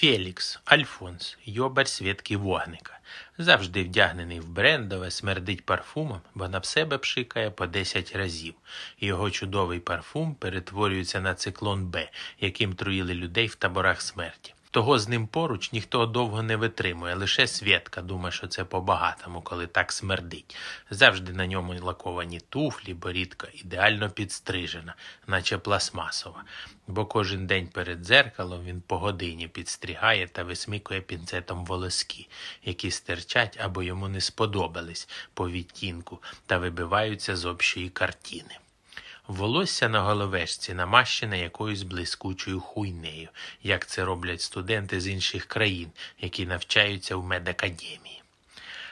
Фелікс, Альфонс, йобар святки Вогника. Завжди вдягнений в брендове, смердить парфумом, бо на себе пшикає по 10 разів. Його чудовий парфум перетворюється на циклон Б, яким труїли людей в таборах смерті. Того з ним поруч ніхто довго не витримує, лише Свєтка думає, що це по-багатому, коли так смердить. Завжди на ньому лаковані туфлі, борідка ідеально підстрижена, наче пластмасова. Бо кожен день перед дзеркалом він по годині підстригає та висмикує пінцетом волоски, які стирчать або йому не сподобались по відтінку та вибиваються з общої картини. Волосся на головешці намащене якоюсь блискучою хуйнею, як це роблять студенти з інших країн, які навчаються в медакадемії.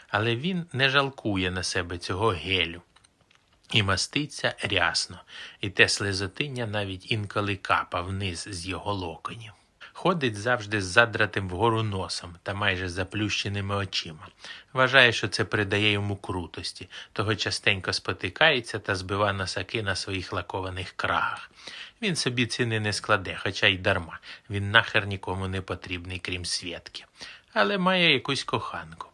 Але він не жалкує на себе цього гелю і маститься рясно, і те слезотиння навіть інколи капа вниз з його локонів. Ходить завжди з задратим вгору носом та майже заплющеними очима. Вважає, що це придає йому крутості, того частенько спотикається та збива носаки на своїх лакованих крагах. Він собі ціни не складе, хоча й дарма. Він нахер нікому не потрібний, крім святки. Але має якусь коханку.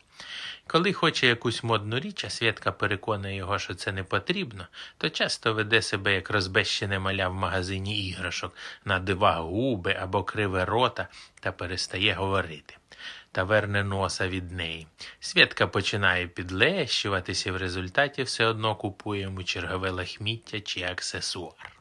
Коли хоче якусь модну річ, а Свєтка переконує його, що це не потрібно, то часто веде себе як розбещене маля в магазині іграшок, надива губи або криве рота та перестає говорити. Та верне носа від неї. Свєтка починає підлещуватися і в результаті все одно купує йому чергове лахміття чи аксесуар.